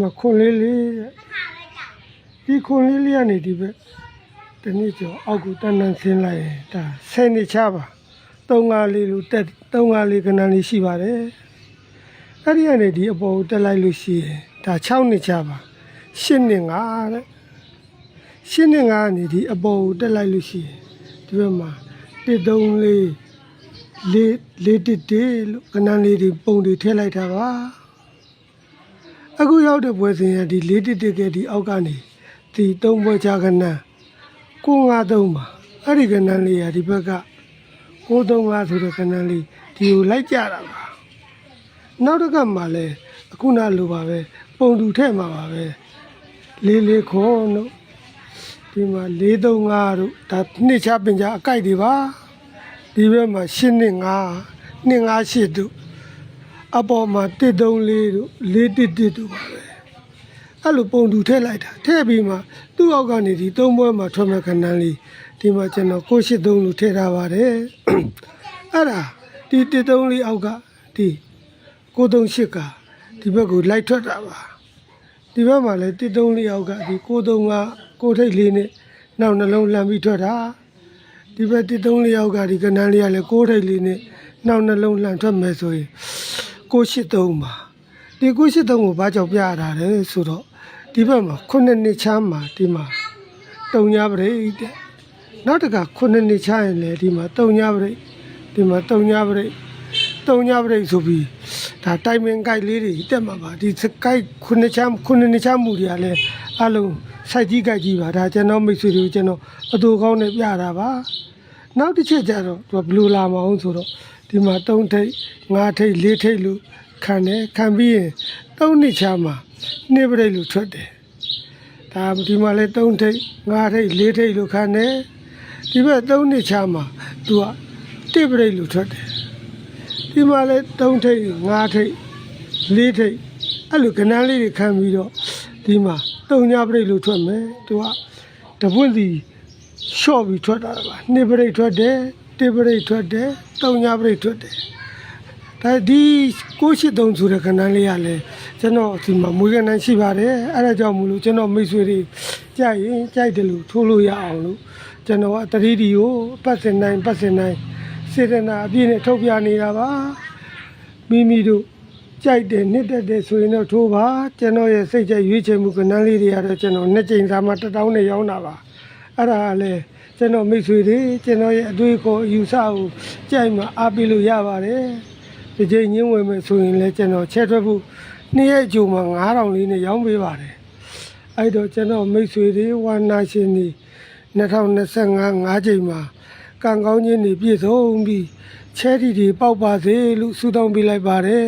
မှာခွန်လေးလေးတဲ့ဒီခွန်လေးလေးကနေဒီဘက်တနေ့ကျော်အောက်ကိုတန်းတန်းဆင်းလိုက်ရင်ဒါဆယ်နှစ်ချပါသုံးငါးလေးလို့တက်သုံးငါးလေးကနန်းလေးရှိပါတယ်အဲ့ဒီကနေဒီအပေါ်ကိုတက်လိုက်လို့ရှိရင်ဒါ6နှစ်ချပါ8နှစ်ငါတဲ့8နှစ်ငါကနေဒီအပေါ်ကိုတက်လိုက်လို့ရှိရင်ဒီဘက်မှာတစ်သုံးလေးလေးလေးတစ်တစ်လို့ကနန်းလေးတွေပုံတွေထည့်လိုက်တာပါ အခုရောက်တဲ့ပွဲစဉ်ရဒီ၄တစ်တစ်ကဒီအောက်ကနေဒီသုံးပွဲချကနန်းကိုငါသုံးပါအဲ့ဒီကနန်းလေးရဒီဘက်ကကိုသုံးငါဆိုတဲ့ကနန်းလေးဒီကိုလိုက်ကြတာပါနောက်တစ်ခါမှလည်းအခုနလိုပါပဲပုံတူထဲမှာပါပဲလေးလေးခွန်တို့ဒီမှာ၄၃၅တို့ဒါနှစ်ချပင်ကြအကြိုက်တွေပါဒီဘက်မှာ၈နှစ်၅နှစ်၅၈တို့ အပေါ်မှာတစ်သုံးလေးတို့လေးတစ်တစ်တို့ပါပဲအဲ့လိုပုံတူထည့်လိုက်တာထည့်ပြီးမှသူ့အောက်ကနေဒီသုံးပွဲမှာထွက်မဲ့ခဏန်းလေးဒီမှာကျွန်တော်ကိုရှိသုံးလို့ထည့်ထားပါတယ်အဲ့ဒါဒီတစ်သုံးလေးအောက်ကဒီကိုသုံးရှစ်ကဒီဘက်ကိုလိုက်ထွက်တာပါဒီဘက်မှာလည်းတစ်သုံးလေးအောက်ကဒီကိုသုံးကကိုထိတ်လေးနဲ့နောက်နှလုံးလှမ်းပြီးထွက်တာဒီဘက်တစ်သုံးလေးအောက်ကဒီကဏန်းလေးကလည်းကိုထိတ်လေးနဲ့နောက်နှလုံးလှမ်းထွက်မယ်ဆိုရင် ကိုရှိသုံးပါဒီကိုရှိသုံးကိုဘာကြောင့်ပြရတာလဲဆိုတော့ဒီဘက်မှာခုနှစ်နှစ်ချမ်းမှာဒီမှာတုံညာပရိတ်တဲ့နောက်တစ်ခါခုနှစ်နှစ်ချရင်လေဒီမှာတုံညာပရိတ်ဒီမှာတုံညာပရိတ်တုံညာပရိတ်ဆိုပြီးဒါတိုင်မင်ကိုက်လေးတွေတက်မှာပါဒီကိုက်ခုနှစ်ချမ်းခုနှစ်နှစ်ချမ်းမှုတွေကလည်းအလုံးစိုက်ကြီးကိုက်ကြီးပါဒါကျွန်တော်မိတ်ဆွေတွေကိုကျွန်တော်အတူကောင်းနဲ့ပြတာပါနောက်တစ်ချက်ကျတော့သူကဘယ်လိုလာမအောင်ဆိုတော့ ဒီမှာ၃ထိပ်၅ထိပ်၄ထိပ်လို့ခံတယ်ခံပြီးရင်၃နှစ်ချာမှာနှစ်ပရိတ်လို့ထွက်တယ်ဒါဒီမှာလဲ၃ထိပ်၅ထိပ်၄ထိပ်လို့ခံတယ်ဒီဘက်၃နှစ်ချာမှာသူကတစ်ပရိတ်လို့ထွက်တယ်ဒီမှာလဲ၃ထိပ်၅ထိပ်၄ထိပ်အဲ့လိုကဏ္ဍလေးတွေခံပြီးတော့ဒီမှာ၃ညပရိတ်လို့ထွက်မယ်သူကတပွင့်စီရှော့ပြီးထွက်တာပါနှစ်ပရိတ်ထွက်တယ် တစ်ပရိတ်ထွက်တယ်တုံညာပရိတ်ထွက်တယ်ဒါဒီကိုရှိတုံဆိုတဲ့ခဏလေးရလဲကျွန်တော်ဒီမှာမွေးကနန်းရှိပါတယ်အဲ့ဒါကြောင့်မလို့ကျွန်တော်မိတ်ဆွေတွေကြိုက်ရင်ကြိုက်တယ်လို့ထိုးလို့ရအောင်လို့ကျွန်တော်ကတတိဒီကိုပတ်စင်တိုင်းပတ်စင်တိုင်းစေတနာအပြည့်နဲ့ထုတ်ပြနေတာပါမိမိတို့ကြိုက်တယ်နှစ်တက်တယ်ဆိုရင်တော့ထိုးပါကျွန်တော်ရဲ့စိတ်ကြရွေးချယ်မှုကဏ္ဍလေးတွေကတော့ကျွန်တော်နှစ်ကြိမ်သာမှတစ်တောင်းနဲ့ရောင်းတာပါ အဲ့ဒါကလည်းကျွန်တော်မိတ်ဆွေတွေကျွန်တော်ရဲ့အတွေ့အခေါ်အယူဆကိုကြိုက်မှအားပေးလို့ရပါတယ်ဒီချိန်ညင်းဝင်မယ်ဆိုရင်လည်းကျွန်တော်ချက်ထွက်ဖို့နေ့ရက်အကျိုးမှာ9000လေးနဲ့ရောင်းပေးပါတယ်အဲ့တော့ကျွန်တော်မိတ်ဆွေတွေဝါနာရှင်တွေ2025 5ချိန်မှာကံကောင်းခြင်းတွေပြည့်စုံပြီးချဲတီတွေပေါက်ပါစေလို့ဆုတောင်းပေးလိုက်ပါတယ်